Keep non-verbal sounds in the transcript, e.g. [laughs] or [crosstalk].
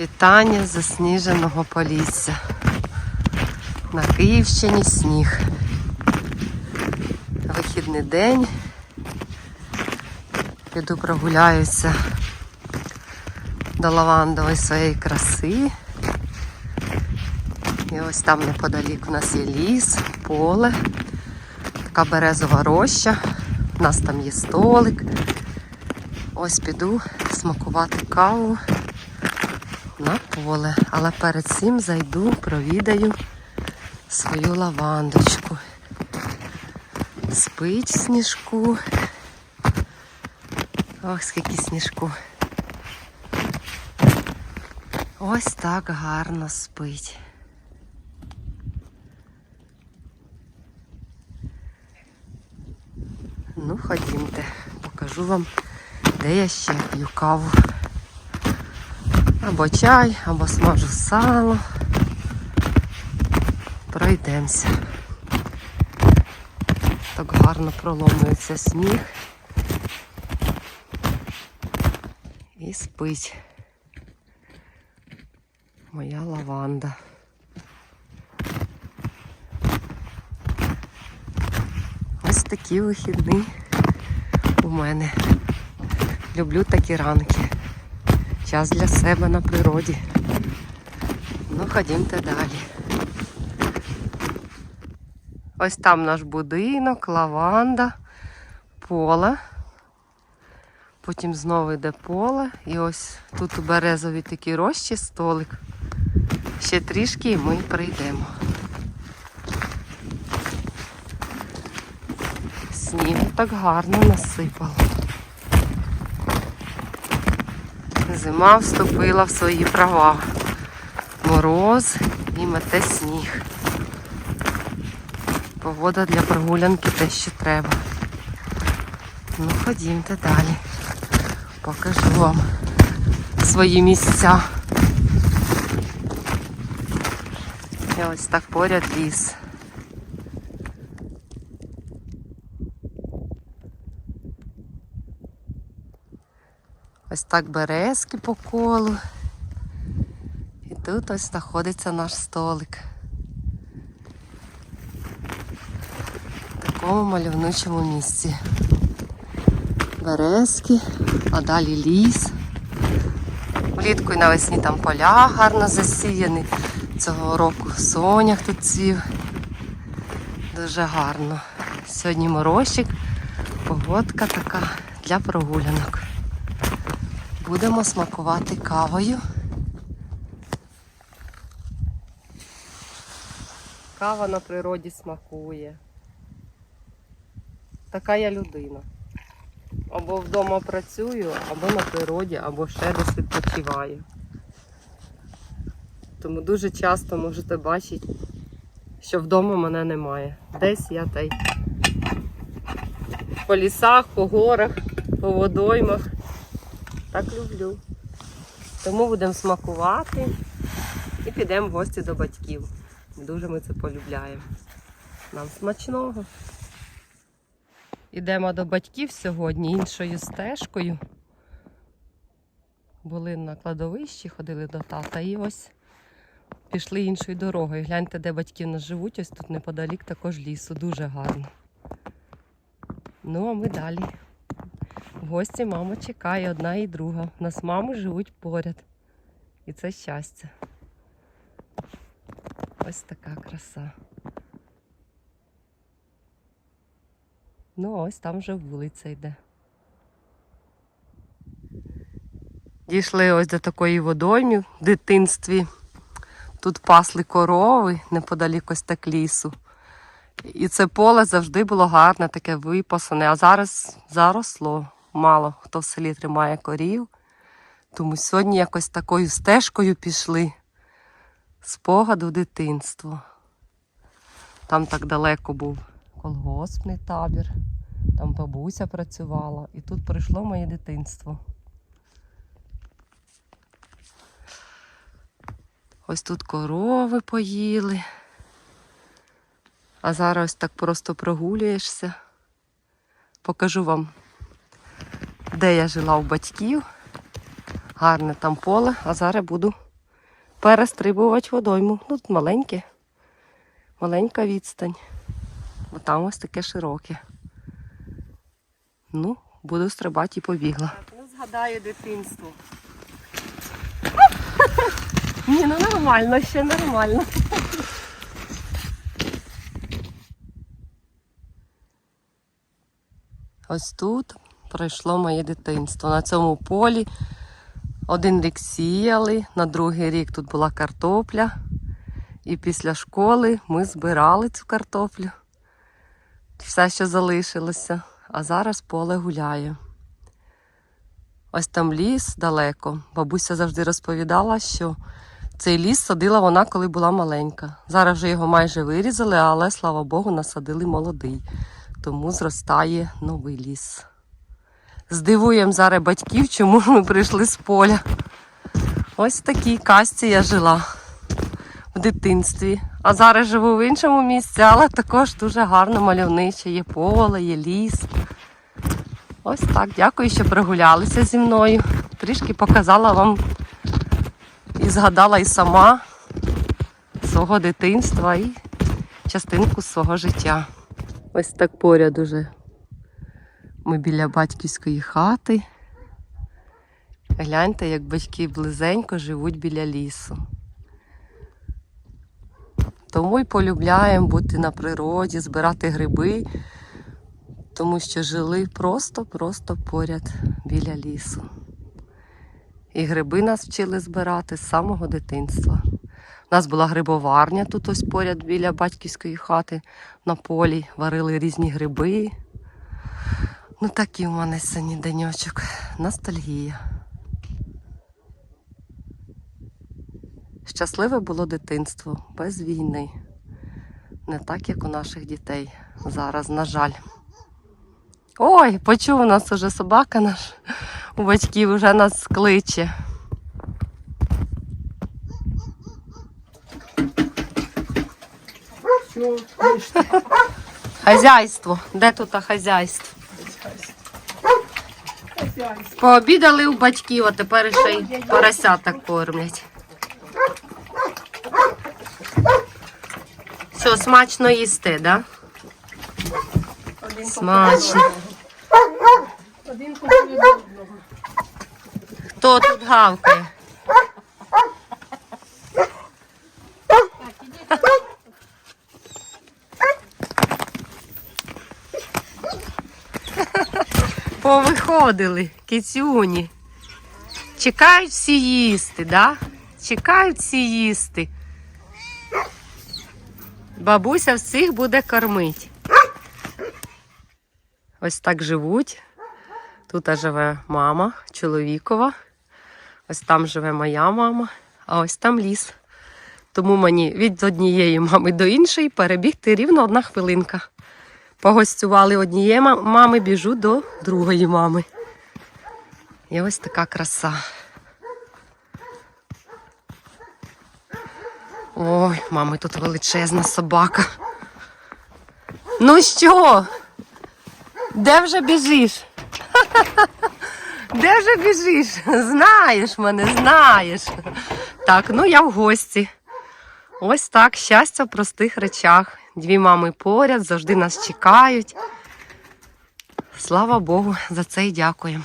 Вітання з засніженого Полісся. На Київщині сніг. Вихідний день. Піду прогуляюся до лавандової своєї краси. І ось там неподалік у нас є ліс, поле, така березова роща. У нас там є столик. Ось піду смакувати каву на поле. Але перед цим зайду, провідаю свою лавандочку. Спить сніжку. Ох, скільки сніжку. Ось так гарно спить. Ну, ходімте, покажу вам, де я ще п'ю каву. Або чай, або смажу сало. Пройдемося. Так гарно проломлюється сніг. І спить моя лаванда. Ось такі вихідні у мене. Люблю такі ранки. Час для себе на природі. Ну, ходімте далі. Ось там наш будинок, лаванда, поле. Потім знову йде поле. І ось тут у березовій такій рощі столик. Ще трішки і ми прийдемо. Снігу так гарно насипало. Зима вступила в свої права. Мороз і мете сніг. Погода для прогулянки те, що треба. Ну, ходімте далі. Покажу вам свої місця. І ось так поряд ліс. Ось так березки по колу. І тут ось знаходиться наш столик. В такому мальовничому місці. Березки, а далі ліс. Влітку і навесні там поля гарно засіяні. Цього року сонях тут цвів. Дуже гарно. Сьогодні морозчик, погодка така для прогулянок. Будемо смакувати кавою. Кава на природі смакує. Така я людина. Або вдома працюю, або на природі, або ще десь відпочиваю. Тому дуже часто можете бачити, що вдома мене немає. Десь я та й по лісах, по горах, по водоймах. Так люблю. Тому будемо смакувати і підемо в гості до батьків. Дуже ми це полюбляємо. Нам смачного. Ідемо до батьків сьогодні іншою стежкою. Були на кладовищі, ходили до тата і ось пішли іншою дорогою. Гляньте, де батьки в нас живуть, ось тут неподалік також лісу. Дуже гарно. Ну, а ми далі. В гості мама чекає одна і друга. У нас мами живуть поряд. І це щастя. Ось така краса. Ну, ось там вже вулиця йде. Дійшли ось до такої водоймі в дитинстві. Тут пасли корови неподалік ось так лісу. І це поле завжди було гарне, таке випасане, а зараз заросло. Мало хто в селі тримає корів. Тому сьогодні якось такою стежкою пішли. Спогаду дитинства. Там так далеко був колгоспний табір, там бабуся працювала, і тут прийшло моє дитинство. Ось тут корови поїли. А зараз так просто прогулюєшся. Покажу вам, де я жила у батьків. Гарне там поле, а зараз буду перестрибувати водойму. Ну, тут маленьке, маленька відстань. Бо там ось таке широке. Ну, буду стрибати і побігла. Ну, згадаю дитинство. [laughs] Ні, ну нормально, ще нормально. Ось тут пройшло моє дитинство. На цьому полі один рік сіяли, на другий рік тут була картопля. І після школи ми збирали цю картоплю. Все, що залишилося. А зараз поле гуляє. Ось там ліс далеко. Бабуся завжди розповідала, що цей ліс садила вона, коли була маленька. Зараз вже його майже вирізали, але слава Богу, насадили молодий. Тому зростає новий ліс. Здивуємо зараз батьків, чому ми прийшли з поля. Ось в такій касті я жила в дитинстві. А зараз живу в іншому місці, але також дуже гарно мальовниче. Є поле, є ліс. Ось так. Дякую, що прогулялися зі мною. Трішки показала вам і згадала і сама свого дитинства і частинку свого життя. Ось так поряд уже. Ми біля батьківської хати. Гляньте, як батьки близенько живуть біля лісу. Тому й полюбляємо бути на природі, збирати гриби, тому що жили просто-просто поряд біля лісу. І гриби нас вчили збирати з самого дитинства. У нас була грибоварня тут ось поряд біля батьківської хати на полі. Варили різні гриби. Ну такий у мене сьогодні денечок. Ностальгія. Щасливе було дитинство без війни. Не так, як у наших дітей зараз, на жаль. Ой, почув у нас уже собака наш. У батьків вже нас кличе. Хазяйство. Де тут хазяйство? Пообідали у батьків, а тепер ще й поросята кормлять. Все, смачно їсти, да? Смачно. Один купив одного. Хто тут гавкає? Повиходили, кицюні. Чекають всі їсти, да? Чекають всі їсти. Бабуся всіх буде кормити. Ось так живуть. Тут живе мама чоловікова. Ось там живе моя мама, а ось там ліс. Тому мені від однієї мами до іншої перебігти рівно одна хвилинка. Погостювали однієї ма- мами, біжу до другої мами. І ось така краса. Ой, мами, тут величезна собака. Ну що? Де вже біжиш? Де вже біжиш? Знаєш мене, знаєш. Так, ну я в гості. Ось так, щастя в простих речах. Дві мами поряд, завжди нас чекають. Слава Богу, за це і дякуємо.